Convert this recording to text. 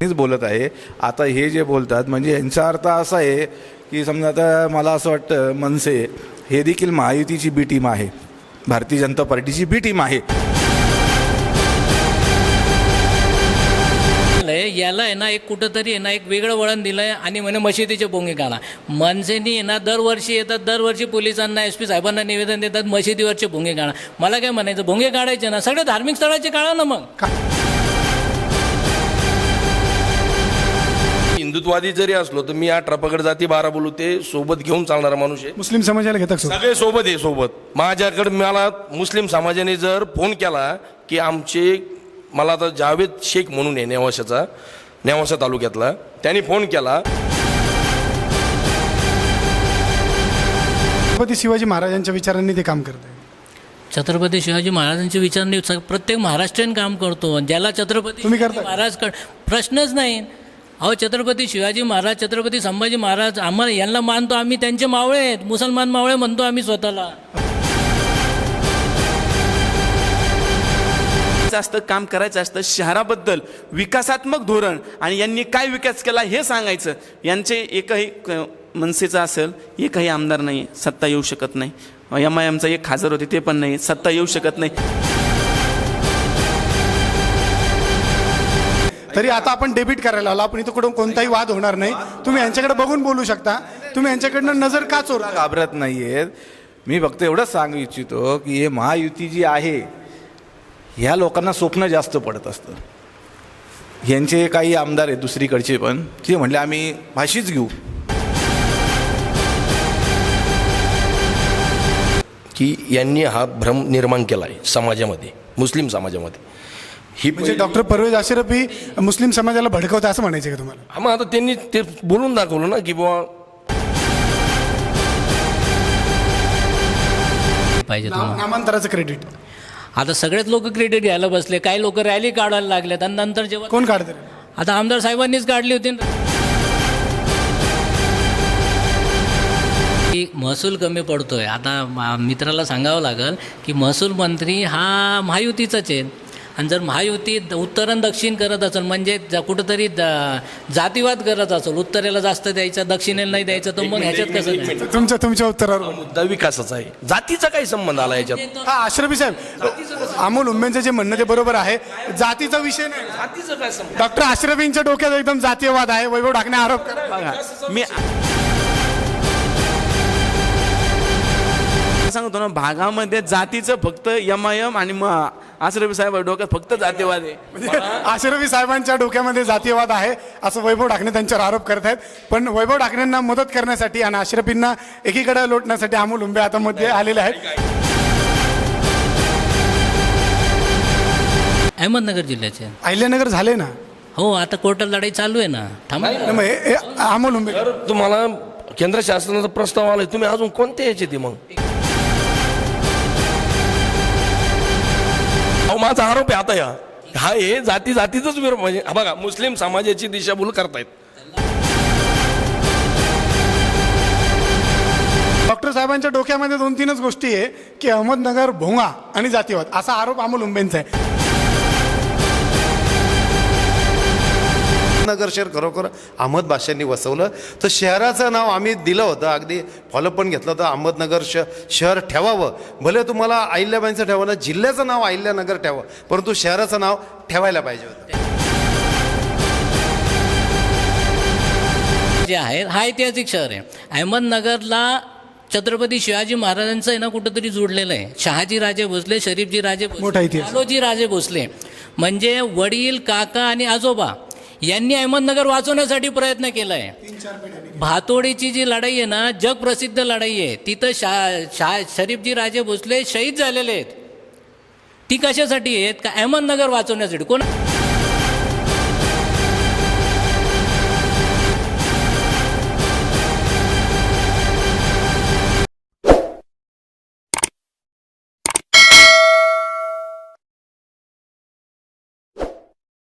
मीच बोलत आहे. आता हे जे बोलतात म्हणजे यांचा अर्थ असा आहे की समजा आता मला असं वाटतं मनसे हे देखील महायुतीची बी टीम आहे. भारतीय जनता पार्टीची बी टीम आहे. याला आहे ना एक कुठंतरी आहे ना एक वेगळं वळण दिलं आहे आणि म्हणे मशिदीचे बोंगे काढा. मनसेनी आहे ना दरवर्षी येतात दरवर्षी पोलिसांना एस पी साहेबांना निवेदन देतात मशिदीवरचे भोंगे काढा. मला काय म्हणायचं भोंगे काढायचे ना सगळे धार्मिक स्थळाचे काढा ना मग. हिंदुत्वादी जरी असलो तर मी अठरा पकड जाती बारा बोलू ते सोबत घेऊन चालणारा माणूस आहे. मुस्लिम समाजाला घेतात सोबत. सगळे सोबत आहे सोबत. माझ्याकडे मला मुस्लिम समाजाने जर फोन केला की आमचे मला आता जावेद शेख म्हणून आहे नेवाशाचा नेवासा तालुक्यातला त्यांनी फोन केला. छत्रपती शिवाजी महाराजांच्या विचारांनी ते काम करत आहे छत्रपती शिवाजी महाराजांचे विचारणे स- प्रत्येक महाराष्ट्रीयन काम करतो ज्याला छत्रपती तुम्ही शिवाजी करता? महाराज क- प्रश्नच नाही. अहो छत्रपती शिवाजी महाराज छत्रपती संभाजी महाराज आम्हाला यांना मानतो आम्ही त्यांचे मावळे आहेत. मुसलमान मावळे म्हणतो आम्ही स्वतःला. असतं काम करायचं असतं शहराबद्दल विकासात्मक धोरण आणि यांनी काय विकास केला हे सांगायचं. यांचे एकही क- मनसेचं असेल एकही आमदार नाही सत्ता येऊ शकत नाही. एम आय एमचा एक खासदार होते ते पण नाही सत्ता येऊ शकत नाही. तरी आता आपण डेबिट करायला आलो. आपण इथं कुठून कोणताही वाद होणार नाही. तुम्ही यांच्याकडे बघून बोलू शकता. तुम्ही यांच्याकडनं नजर का चोर घाबरत नाही आहेत मी फक्त एवढंच सांगू इच्छितो की हे महायुती जी आहे ह्या लोकांना स्वप्न जास्त पडत असतं. यांचे काही आमदार आहेत दुसरीकडचे पण. ते म्हणले आम्ही भाषीच घेऊ. की यांनी हा भ्रम निर्माण केला आहे समाजामध्ये मुस्लिम समाजामध्ये. ही म्हणजे डॉक्टर परवेज अशरफ ही मुस्लिम समाजाला भडकवतं असं म्हणायचं का तुम्हाला? हा, मग आता त्यांनी ते बोलून दाखवलं ना की बुवा पाहिजे नाम- तुम्हाला. नामांतराचं क्रेडिट आता सगळेच लोक क्रेडिट घ्यायला बसले. काही लोक रॅली काढायला लागलेत आणि नंतर जेव्हा कोण काढतं आता आमदार साहेबांनीच काढली होती ना. की महसूल कमी पडतोय. आता मा- मित्राला सांगावं लागेल की महसूल मंत्री हा महायुतीचाच आहे. आणि जर महायुती आणि दक्षिण करत असेल म्हणजे ज- कुठंतरी द- जातीवाद करत असेल उत्तरेला जास्त द्यायचा दक्षिणेला नाही द्यायचा तर मग ह्याच्यात कसं? तुमच्या तुमच्या उत्तरावर हा मुद्दा विकासाचा आहे. जातीचा काही संबंध आला याच्यात? हा आश्रफी साहेब अमोल उंबेंचं जे म्हणणं ते बरोबर आहे. जातीचा विषय नाही. जातीचं काय संबंध? डॉक्टर अश्रफींच्या डोक्यात एकदम जातीयवाद आहे. वैभव ढाकणे आरोप करा. बघा मी सांगतो ना भागामध्ये जातीचं फक्त एम आय एम आणि म आसरबी साहेब डोक्यात फक्त जातीवाद आहे. म्हणजे आश्रफी साहेबांच्या डोक्यामध्ये जातीयवाद आहे असं वैभव ढाकणे त्यांच्यावर आरोप करत आहेत. पण वैभव ढाकणेंना मदत करण्यासाठी आणि अश्रफींना एकीकडे लोटण्यासाठी अमोल उंबे आता मध्ये आलेले आहेत. अहमदनगर जिल्ह्याचे. अहिल्यानगर झाले ना? हो आता कोर्टात लढाई चालू आहे ना. थांबा नाही, मग हे- हे अमोल उंबे. तर तुम्हाला केंद्र शासनाचा प्रस्ताव आलाय तुम्ही अजून कोणते याचे ते मग? अहो माझा आरोप आहे आता या. हा हे जाती जातीचाच विरोध म्हणजे हा बघा मुस्लिम समाजाची दिशाभूल करतायत. डॉक्टर साहेबांच्या डोक्यामध्ये दोन तीनच गोष्टी आहे की अहमदनगर भोंगा आणि जातीवाद. असा आरोप अमोल उंबेंचा आहे. नगर शहर खरोखर अहमद बादशांनी वसवलं. तर शहराचं नाव आम्ही दिलं होतं अगदी फॉलो पण घेतलं होतं अहमदनगर श शहर ठेवावं. भले तुम्हाला अहिल्याबाईंचं ठेवावं जिल्ह्याचं नाव अहिल्यानगर ठेवावं परंतु शहराचं नाव ठेवायला पाहिजे होतं. जे आहे हा ऐतिहासिक शहर आहे. अहमदनगरला छत्रपती शिवाजी महाराजांचं आहे ना कुठंतरी जोडलेलं आहे. शहाजी राजे भोसले शरीफजी राजे भोसले, राजे भोसले. म्हणजे वडील काका आणि आजोबा यांनी अहमदनगर वाचवण्यासाठी प्रयत्न केला आहे भातोडीची जी लढाई आहे ना जगप्रसिद्ध लढाई आहे. तिथं शा शा शरीफजी राजे भोसले शहीद झालेले आहेत. ती कशासाठी आहेत? का अहमदनगर वाचवण्यासाठी? कोण